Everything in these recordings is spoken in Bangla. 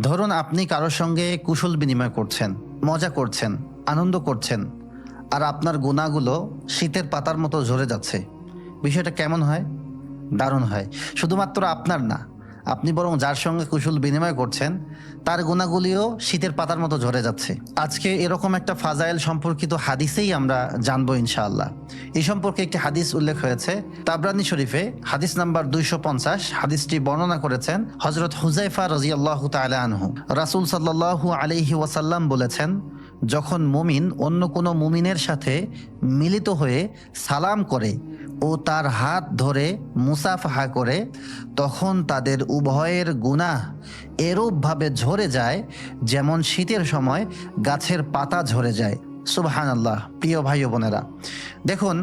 ধরুন আপনি কারোর সঙ্গে কুশল বিনিময় করছেন, মজা করছেন, আনন্দ করছেন, আর আপনার গুণাগুলো শীতের পাতার মতো ঝরে যাচ্ছে। বিষয়টা কেমন হয়? দারুণ হয়। শুধুমাত্র আপনার না আপনি বরং যার সঙ্গে কুশল বিনিময় করছেন, তার গুণাগুলিও শীতের পাতার মতো ঝরে যাচ্ছে। আজকে এরকম একটা ফাজাইল সম্পর্কিত হাদিসেই আমরা জানব ইনশাআল্লাহ। এই সম্পর্কে একটি হাদিস উল্লেখ হয়েছে, তাবরানি শরীফে হাদিস নাম্বার দুইশো পঞ্চাশ, হাদিসটি বর্ণনা করেছেন হজরত হুজাইফা রাজিয়াল্লাহ তালা আনহু। রাসুল সাল্লাহু আলিহি ওয়াসাল্লাম বলেছেন যখন মুমিন অন্য কোনো মুমিনের সাথে মিলিত হয়ে সালাম করে ও তার হাত ধরে মুসাফাহা করে, তখন তাদের উভয়ের গুনাহ এরূপভাবে ঝরে যায় যেমন শীতের সময় গাছের পাতা ঝরে যায়। সুবহান আল্লাহ প্রিয় ভাই বোনেরা। দেখুন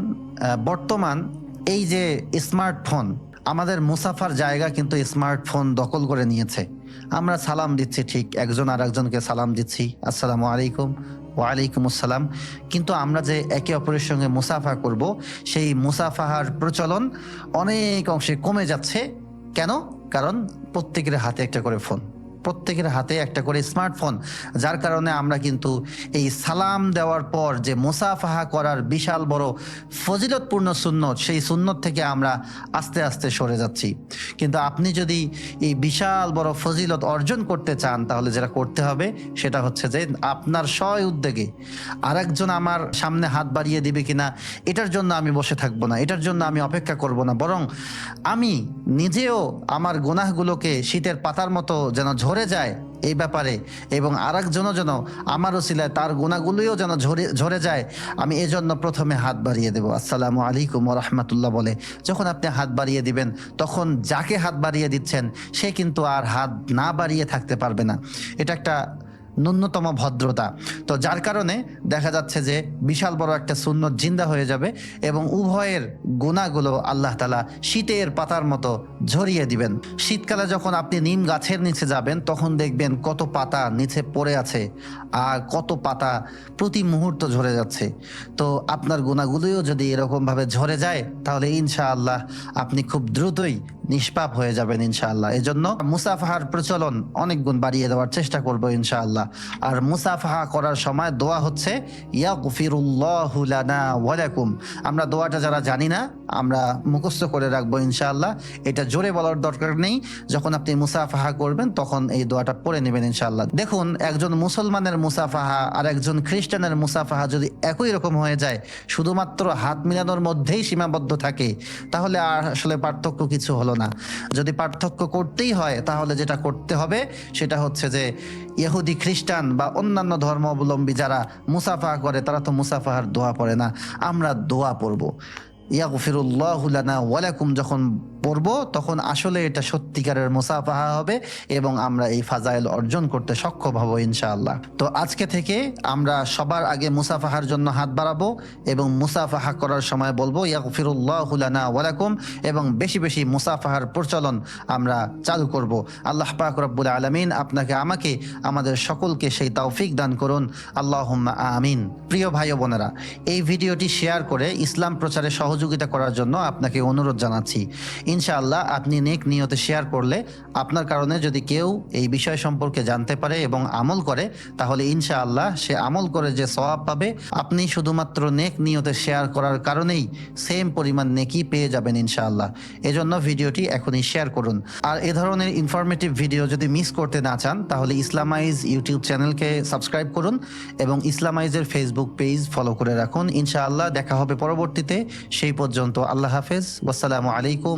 বর্তমান এই যে স্মার্টফোন আমাদের মুসাফার জায়গা কিন্তু স্মার্টফোন দখল করে নিয়েছে। আমরা সালাম দিচ্ছি ঠিক একজন আর একজনকে সালাম দিচ্ছি। আসসালামু আলাইকুম, ওয়ালাইকুম আসসালাম। কিন্তু আমরা যে একে অপরের সঙ্গে মুসাফা করব, সেই মুসাফাহার প্রচলন অনেক অংশে কমে যাচ্ছে। কেন? কারণ প্রত্যেকের হাতে একটা করে ফোন। প্রত্যেকের হাতে একটা করে স্মার্টফোন, যার কারণে আমরা কিন্তু এই সালাম দেওয়ার পর যে মুসাফাহা করার বিশাল বড় ফজিলতপূর্ণ সুন্নত, সেই সুন্নত থেকে আমরা আস্তে আস্তে সরে যাচ্ছি। কিন্তু আপনি যদি এই বিশাল বড় ফজিলত অর্জন করতে চান, তাহলে যেটা করতে হবে, সেটা হচ্ছে যে আপনার স্ব উদ্যোগে আরেকজন আমার সামনে হাত বাড়িয়ে দিবে কিনা, এটার জন্য আমি বসে থাকব না, এটার জন্য আমি অপেক্ষা করব না। বরং আমি নিজেও আমার গুনাহগুলোকে শীতের পাতার মতো যেন ঝরে যায় এই ব্যাপারে এবং আর আরেকজনও যেন আমার ওসিলায় তার গুণাগুলিও যেন ঝরে ঝরে যায়, আমি এজন্য প্রথমে হাত বাড়িয়ে দেবো। আসসালামু আলাইকুম রহমতুল্লাহ বলে। যখন আপনি হাত বাড়িয়ে দিবেন, তখন যাকে হাত বাড়িয়ে দিচ্ছেন, সে কিন্তু আর হাত না বাড়িয়ে থাকতে পারবে না। এটা একটা ন্যূনতম ভদ্রতা। তো যার কারণে দেখা যাচ্ছে যে বিশাল বড় একটা সুন্নত জিন্দা হয়ে যাবে এবং উভয়ের গুণাগুলো আল্লাহ তালা শীতের পাতার মতো ঝরিয়ে দিবেন। শীতকালে যখন আপনি নিম গাছের নিচে যাবেন, তখন দেখবেন কত পাতা নিচে পড়ে আছে আর কত পাতা প্রতি মুহূর্ত ঝরে যাচ্ছে। তো আপনার গুণাগুলিও যদি এরকমভাবে ঝরে যায়, তাহলে ইনশাআল্লাহ আপনি খুব দ্রুতই নিষ্পাপ হয়ে যাবেন ইনশাআল্লাহ। এজন্য মুসাফাহার প্রচলন অনেক গুণ বাড়িয়ে দেওয়ার চেষ্টা করব ইনশাআল্লাহ। আর মুসাফাহা করার সময় দোয়া হচ্ছে ইয়া আমরা দোয়াটা যারা জানি না, আমরা মুখস্থ করে রাখব ইনশাআল্লাহ। এটা জোরে বলার দরকার নেই। যখন আপনি মুসাফাহা করবেন, তখন এই দোয়াটা পড়ে নেবেন ইনশাআল্লাহ। দেখুন, একজন মুসলমানের মুসাফাহা আর একজন খ্রিস্টানের মুসাফাহা যদি একই রকম হয়ে যায়, শুধুমাত্র হাত মিলানোর মধ্যেই সীমাবদ্ধ থাকে, তাহলে আর আসলে পার্থক্য কিছু হলো না। যদি পার্থক্য করতেই হয়, তাহলে যেটা করতে হবে, সেটা হচ্ছে যে ইহুদি খ্রিস্টান বা অন্যান্য ধর্মাবলম্বী যারা মুসাফা করে, তারা তো মুসাফাহার দোয়া পড়ে না। আমরা দোয়া পড়ব। ইয়াগফিরুল্লাহ লানা ওয়ালাকুম যখন পড়ব, তখন আসলে এটা সত্যিকারের মুসাফাহা হবে এবং আমরা এই ফাজাইল অর্জন করতে সক্ষম হব ইনশাআল্লাহ। তো আজকে থেকে আমরা সবার আগে মুসাফাহার জন্য হাত বাড়াবো এবং মুসাফাহা করার সময় বলব, ইয়াগফিরুল্লাহ লানা ওয়ালাকুম এবং বেশি বেশি মুসাফাহার প্রচলন আমরা চালু করব। আল্লাহ পাক রব্বুল আলমিন আপনাকে, আমাকে, আমাদের সকলকে সেই তৌফিক দান করুন। আল্লাহ আমিন। প্রিয় ভাই বোনেরা, এই ভিডিওটি শেয়ার করে ইসলাম প্রচারে সহযোগিতা করার জন্য আপনাকে অনুরোধ জানাচ্ছি। ইনশাআল্লাহ আপনি নেক নিয়তে শেয়ার করলে আপনার কারণে যদি কেউ এই বিষয় সম্পর্কে জানতে পারে এবং আমল করে, তাহলে ইনশাআল্লাহ সে আমল করে যে সওয়াব পাবে। আপনি শুধুমাত্র নেক নিয়তে শেয়ার করার কারণেই সেম পরিমাণ নেকি পেয়ে যাবেন ইনশাআল্লাহ। এজন্য ভিডিওটি এখনই শেয়ার করুন। আর এ ধরনের ইনফরমেটিভ ভিডিও যদি মিস করতে না চান, তাহলে ইসলামাইজ ইউটিউব চ্যানেলকে সাবস্ক্রাইব করুন এবং ইসলামাইজের ফেসবুক পেজ ফলো করে রাখুন। ইনশাআল্লাহ দেখা হবে পরবর্তীতে। সেই পর্যন্ত আল্লাহ হাফেজ। ওয়াসালামু আলাইকুম